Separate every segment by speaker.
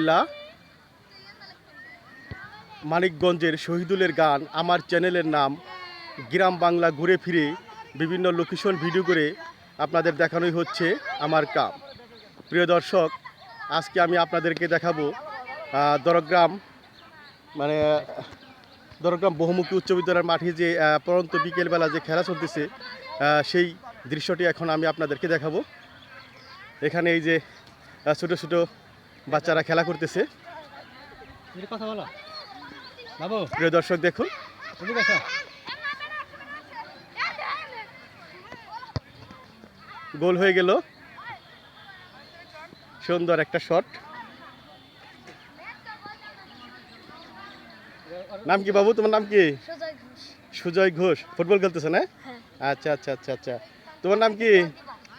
Speaker 1: আলহামদুলিল্লাহ মানিকগঞ্জের শহীদুলের গান আমার চ্যানেলের নাম গ্রাম বাংলা ঘুরে ফিরে বিভিন্ন লোকেশন ভিডিও করে আপনাদের দেখানোই হচ্ছে আমার কাম। প্রিয় দর্শক, আজকে আমি আপনাদেরকে দেখাবো দরগ্রাম মানে দরগ্রাম বহুমুখী উচ্চ বিদ্যালয়ের মাঠে যে পরন্ত বিকেলবেলা যে খেলা চলতেছে সেই দৃশ্যটি এখন আমি আপনাদেরকে দেখাবো। এখানে এই যে ছোট ছোট বাচ্চারা খেলা করতেছে।
Speaker 2: কথা বলো। বাবু।
Speaker 1: প্রিয় দর্শক দেখুন। গোল হয়ে গেল। সুন্দর একটা শট। নাম কি বাবু? তোমার নাম কি?
Speaker 3: সুজয় ঘোষ।
Speaker 1: ফুটবল খেলতেছে না?
Speaker 3: হ্যাঁ।
Speaker 1: আচ্ছা আচ্ছা আচ্ছা আচ্ছা। তোমার নাম কি?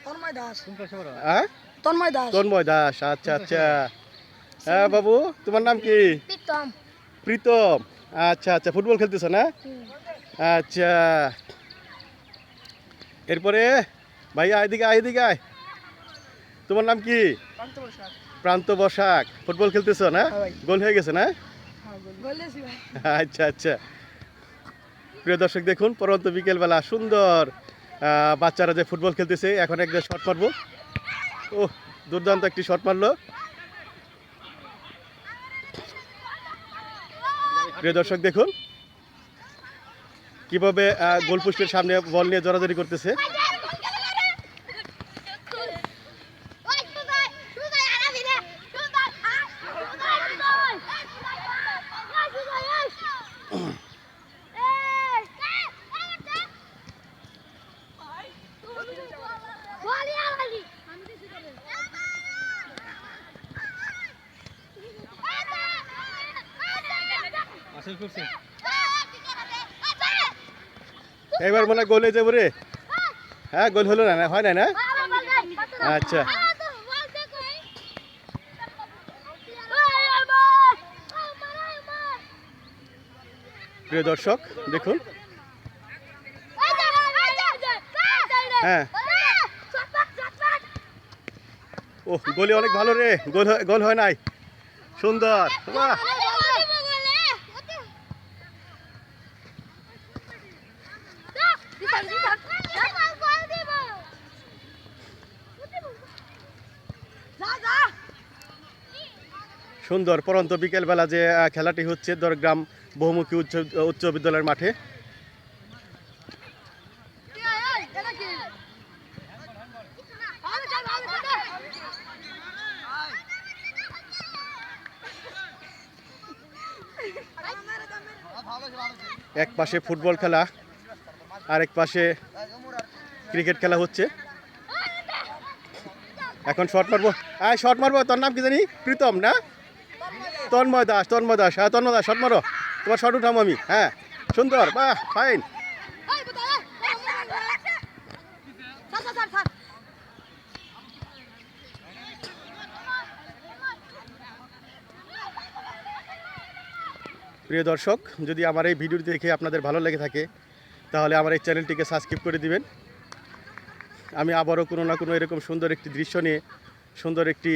Speaker 3: তন্ময় দাস।
Speaker 1: হ্যাঁ?
Speaker 3: তন্ময় দাস।
Speaker 1: তন্ময় দাস। আচ্ছা আচ্ছা। হ্যাঁ বাবু তোমার নাম কি?
Speaker 3: প্রীতম।
Speaker 1: প্রীতম। আচ্ছা আচ্ছা ফুটবল খেলতেছ না? আচ্ছা। এরপরে ভাইয়া এদিকে আয় এদিকে আয়। তোমার নাম কি? প্রান্ত বসাক। ফুটবল খেলতেছ না?
Speaker 3: হ্যাঁ
Speaker 1: গোল হয়ে গেছে না? আচ্ছা আচ্ছা। প্রিয় দর্শক দেখুন পরন্ত বিকেলবেলা সুন্দর আহ, বাচ্চারা যে ফুটবল খেলতেছে এখন একটা শট মারবো। ও দুর্দান্ত একটি শট মারলো। প্রিয় দর্শক দেখুন। কীভাবে গোলপুষ্পের সামনে বল নিয়ে জড়াজড়ি করতেছে। এবার মনে গোল হয়ে যাব রে। হ্যাঁ গোল হলো না হয় না না? আচ্ছা। প্রিয় দর্শক, দেখুন। হ্যাঁ। ও গোলে অনেক ভালো রে। গোল হয়- গোল হয় নাই। সুন্দর। বাহ। সুন্দর, পরন্ত বিকেলবেলা যে খেলাটি হচ্ছে দরগ্রাম বহুমুখী উচ্চ উচ্চ বিদ্যালয়ের মাঠে। এক পাশে ফুটবল খেলা। আরেক পাশে ক্রিকেট খেলা হচ্ছে। এখন শট মারবো। হ্যাঁ শট মারবো, তোর নাম কি জানি? প্রীতম, না? তন্ময় দাস তন্ময় দাস। হ্যাঁ তন্ময় দাস শট মারো। তোমার শট উঠাম আমি। হ্যাঁ সুন্দর, বাহ ফাইন প্রিয় দর্শক, যদি আমার এই ভিডিওটি দেখে আপনাদের ভালো লেগে থাকে তাহলে আমার এই চ্যানেলটিকে সাবস্ক্রাইব করে দিবেন। আমি আবারও কোনো না কোনো এরকম সুন্দর একটি দৃশ্য নিয়ে, সুন্দর একটি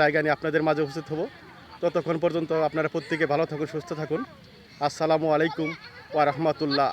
Speaker 1: জায়গা নিয়ে আপনাদের মাঝে উপস্থিত হব। ততক্ষণ পর্যন্ত আপনারা প্রত্যেকে ভালো থাকুন, সুস্থ থাকুন। আসসালামু আলাইকুম ওয়া রাহমাতুল্লাহ।